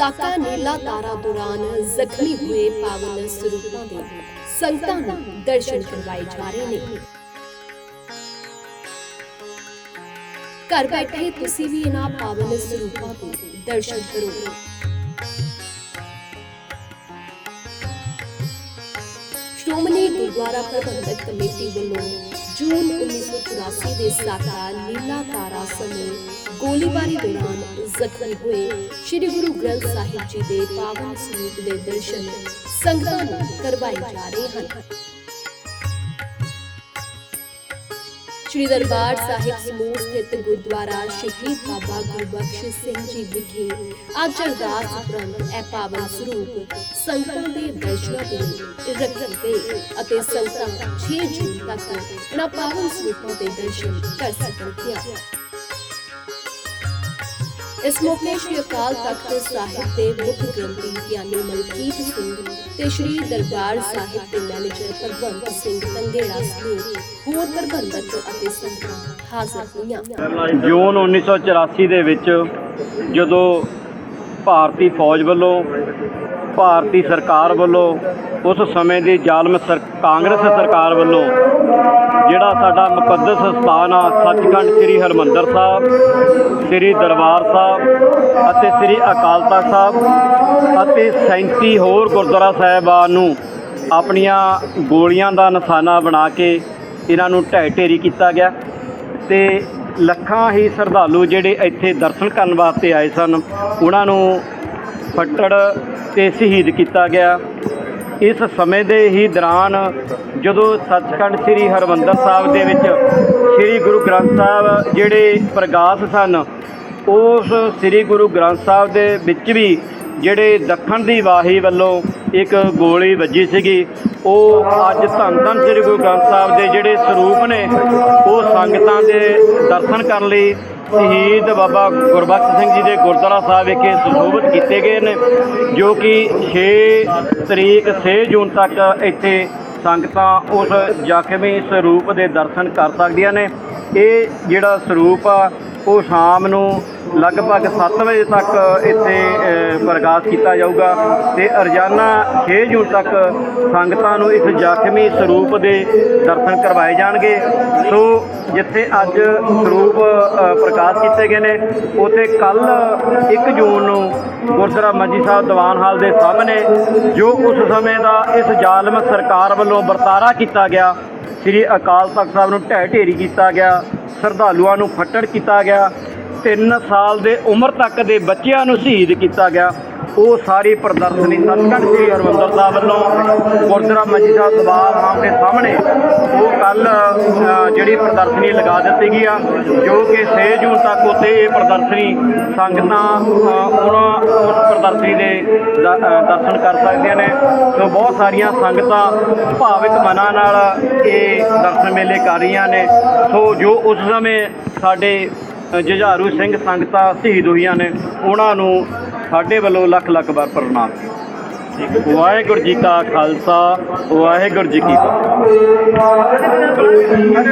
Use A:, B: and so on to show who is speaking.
A: ਸਾਕਾ ਨੀਲਾ ਤਾਰਾ ਦੌਰਾਨ ਜ਼ਖਮੀ ਹੋਏ ਪਾਵਨ ਸਰੂਪਾਂ ਦੇ ਸੰਗਤਾਂ ਨੂੰ ਦਰਸ਼ਨ ਕਰਵਾਏ ਜਾ ਰਹੇ ਨੇ ਘਰ ਬੈਠੇ ਤੁਸੀਂ ਵੀ ਇਹਨਾਂ ਪਾਵਨ ਸਰੂਪਾਂ ਦੇ ਦਰਸ਼ਨ ਕਰੋ ਸ਼੍ਰੋਮਣੀ ਗੁਰਦੁਆਰਾ ਪ੍ਰਬੰਧਕ ਕਮੇਟੀ ਵੱਲੋਂ ਜੂਨ 1984 ਦੇ ਸਾਕਾ ਲੀਲਾ ਤਾਰਾ ਸਮੇਂ ਗੋਲੀਬਾਰੀ ਦੌਰਾਨ ਜ਼ਖਮੀ ਹੋਏ ਸ੍ਰੀ ਗੁਰੂ ਗ੍ਰੰਥ ਸਾਹਿਬ ਜੀ ਦੇ ਪਾਵਨ ਸਰੂਪ ਦੇ ਦਰਸ਼ਨ ਸੰਗਤਾਂ ਨੂੰ ਕਰਵਾਏ ਜਾ ਰਹੇ ਹਨ। ਸ਼੍ਰੀ ਦਰਬਾਰ ਸਾਹਿਬ ਸਮੂਹ ਸਥਿਤ ਗੁਰਦੁਆਰਾ ਸ਼ਹੀਦ ਬਾਬਾ ਗੁਰਬਖਸ਼ ਸਿੰਘ ਜੀ ਵਿਖੇ ਅੱਜ ਅਰਦਾਸ ਉਪਰੰਤ ਇਹ ਪਾਵਨ ਸਰੂਪ ਸੰਗਤਾਂ ਦੇ ਦਰਸ਼ਨਾਂ ਲਈ ਰੱਖੇ ਗਏ ਅਤੇ ਸੰਗਤਾਂ 6 ਜੂਨ ਤੱਕ ਇਹਨਾਂ ਪਾਵਨ ਸਰੂਪਾਂ ਦੇ ਦਰਸ਼ਨ ਕਰ ਸਕਣਗੀਆਂ। ਇਸ ਮੌਕੇ ਸ਼੍ਰੀ ਅਕਾਲ ਤਖਤ ਸਾਹਿਬ ਦੇ ਮੁੱਖ ਗ੍ਰੰਥੀ ਗਿਆਨੀ ਮਲਕੀਤ ਸਿੰਘ ਤੇ ਸ਼੍ਰੀ ਦਰਬਾਰ ਸਾਹਿਬ ਦੇ ਮੈਨੇਜਰ ਭਗਵੰਤ ਸਿੰਘ ਤੰਗੇੜਾ ਸਮੇਤ ਹੋਰ ਪ੍ਰਬੰਧਕ ਅਤੇ ਸੰਗਤਾਂ ਹਾਜ਼ਰ ਹੋਈਆਂ।
B: ਜੂਨ 1984 ਦੇ ਵਿੱਚ ਜਦੋਂ ਭਾਰਤੀ ਫੌਜ ਵੱਲੋਂ, ਭਾਰਤੀ ਸਰਕਾਰ ਵੱਲੋਂ ਉਸ ਸਮੇਂ ਦੀ ਜ਼ਾਲਮ ਸਰ, ਕਾਂਗਰਸ ਸਰਕਾਰ ਵੱਲੋਂ ਜਿਹੜਾ ਸਾਡਾ ਮੁਕੱਦਸ ਸਥਾਨ ਆ, ਸੱਚਖੰਡ ਸ੍ਰੀ ਹਰਮੰਦਰ ਸਾਹਿਬ, ਸ੍ਰੀ ਦਰਬਾਰ ਸਾਹਿਬ ਅਤੇ ਸ੍ਰੀ ਅਕਾਲ ਤਖਤ ਸਾਹਿਬ ਅਤੇ 37 ਹੋਰ ਗੁਰਦੁਆਰਾ ਸਾਹਿਬਾਨ ਨੂੰ ਆਪਣੀਆਂ ਗੋਲੀਆਂ ਦਾ ਨਿਸ਼ਾਨਾ ਬਣਾ ਕੇ ਇਹਨਾਂ ਨੂੰ ਢਹਿ ਢੇਰੀ ਕੀਤਾ ਗਿਆ ਤੇ ਲੱਖਾਂ ਹੀ ਸ਼ਰਧਾਲੂ ਜਿਹੜੇ ਇੱਥੇ ਦਰਸ਼ਨ ਕਰਨ ਵਾਸਤੇ ਆਏ ਸਨ, ਉਹਨਾਂ ਨੂੰ ਫੱਟੜ ਤੇ ਸ਼ਹੀਦ ਕੀਤਾ ਗਿਆ। ਇਸ ਸਮੇਂ ਦੇ ਹੀ ਦੌਰਾਨ ਜਦੋਂ ਸੱਚਖੰਡ ਸ੍ਰੀ ਹਰਮੰਦਰ ਸਾਹਿਬ ਦੇ ਵਿੱਚ ਸ੍ਰੀ ਗੁਰੂ ਗ੍ਰੰਥ ਸਾਹਿਬ ਜਿਹੜੇ ਪ੍ਰਗਾਸ ਸਨ, ਉਸ ਸ੍ਰੀ ਗੁਰੂ ਗ੍ਰੰਥ ਸਾਹਿਬ ਦੇ ਵਿੱਚ ਵੀ ਜਿਹੜੇ ਦੱਖਣ ਦੀ ਵਾਹੀ ਵੱਲੋਂ ਇੱਕ ਗੋਲੀ ਵੱਜੀ ਸੀਗੀ, ਉਹ ਅੱਜ ਧੰਨ ਧੰਨ ਸ੍ਰੀ ਗੁਰੂ ਗ੍ਰੰਥ ਸਾਹਿਬ ਦੇ ਜਿਹੜੇ ਸਰੂਪ ਨੇ, ਉਹ ਸੰਗਤਾਂ ਦੇ ਦਰਸ਼ਨ ਕਰਨ ਲਈ ਸ਼ਹੀਦ ਬਾਬਾ ਗੁਰਬਖਸ਼ ਸਿੰਘ ਜੀ ਦੇ ਗੁਰਦੁਆਰਾ ਸਾਹਿਬ ਵਿਖੇ ਸੁਸ਼ੋਭਿਤ ਕੀਤੇ ਗਏ ਨੇ, ਜੋ ਕਿ 6 ਤਰੀਕ 6 ਜੂਨ ਤੱਕ ਇੱਥੇ ਸੰਗਤਾਂ ਉਸ ਜ਼ਖਮੀ ਸਰੂਪ ਦੇ ਦਰਸ਼ਨ ਕਰ ਸਕਦੀਆਂ ਨੇ। ਇਹ ਜਿਹੜਾ ਸਰੂਪ ਆ ਉਹ ਸ਼ਾਮ ਨੂੰ ਲਗਭਗ 7 ਵਜੇ ਤੱਕ ਇੱਥੇ ਅ, ਪ੍ਰਕਾਸ਼ ਕੀਤਾ ਜਾਊਗਾ ਤੇ ਰੋਜ਼ਾਨਾ 6 ਜੂਨ ਤੱਕ ਸੰਗਤਾਂ ਨੂੰ ਇਸ ਜ਼ਖਮੀ ਸਰੂਪ ਦੇ ਦਰਸ਼ਨ ਕਰਵਾਏ ਜਾਣਗੇ। ਸੋ ਜਿੱਥੇ ਅੱਜ ਸਰੂਪ ਪ੍ਰਕਾਸ਼ ਕੀਤੇ ਗਏ ਨੇ ਉਥੇ ਕੱਲ 1 ਜੂਨ ਨੂੰ ਗੁਰਦੁਆਰਾ ਮੰਜੀ ਸਾਹਿਬ ਦੀਵਾਨ ਹਾਲ ਦੇ ਸਾਹਮਣੇ ਜੋ ਉਸ ਸਮੇਂ ਦਾ ਇਸ ਜ਼ਾਲਮ ਸਰਕਾਰ ਵੱਲੋਂ ਵਰਤਾਰਾ ਕੀਤਾ ਗਿਆ ਸ੍ਰੀ ਅਕਾਲ ਤਖਤ ਸਾਹਿਬ ਨੂੰ ਢਹਿ ਢੇਰੀ ਕੀਤਾ ਗਿਆ। ਸ਼ਰਧਾਲੂਆਂ ਨੂੰ ਫੱਟੜ ਕੀਤਾ ਗਿਆ। 3 ਸਾਲ ਦੇ ਉਮਰ ਤੱਕ ਦੇ ਬੱਚਿਆਂ ਨੂੰ ਸ਼ਹੀਦ ਕੀਤਾ ਗਿਆ। ਉਹ ਸਾਰੀ ਪ੍ਰਦਰਸ਼ਨੀ ਸੱਚਖੰਡ ਸ੍ਰੀ ਹਰਮੰਦਰ ਸਾਹਿਬ ਵੱਲੋਂ ਗੁਰਦੁਆਰਾ ਮੰਜੀ ਸਾਹਿਬ ਦਰਬਾਰ ਦੇ ਸਾਹਮਣੇ ਉਹ ਕੱਲ ਜਿਹੜੀ ਪ੍ਰਦਰਸ਼ਨੀ ਲਗਾ ਦਿੱਤੀ ਗਈ ਆ, ਜੋ ਕਿ 6 ਜੂਨ ਤੱਕ ਉੱਥੇ ਇਹ ਪ੍ਰਦਰਸ਼ਨੀ ਸੰਗਤਾਂ ਉਹਨਾਂ, ਉਸ ਪ੍ਰਦਰਸ਼ਨੀ ਦੇ ਦਰਸ਼ਨ ਕਰ ਸਕਦੀਆਂ ਨੇ। ਬਹੁਤ ਸਾਰੀਆਂ ਸੰਗਤਾਂ ਭਾਵਿਕ ਮਨਾਂ ਨਾਲ ਇਹ ਦਰਸ਼ਨ ਮੇਲੇ ਕਰ ਰਹੀਆਂ ਨੇ। ਸੋ ਜੋ ਉਸ ਸਮੇਂ ਸਾਡੇ ਜੁਝਾਰੂ ਸਿੰਘ ਸੰਗਤਾਂ ਸ਼ਹੀਦ ਹੋਈਆਂ ਨੇ, ਉਹਨਾਂ ਨੂੰ ਸਾਡੇ ਵੱਲੋਂ ਲੱਖ ਲੱਖ ਵਾਰ ਪ੍ਰਣਾਮ। ਵਾਹਿਗੁਰੂ ਜੀ ਕਾ ਖਾਲਸਾ, ਵਾਹਿਗੁਰੂ ਜੀ ਕੀ ਫਤਿਹ।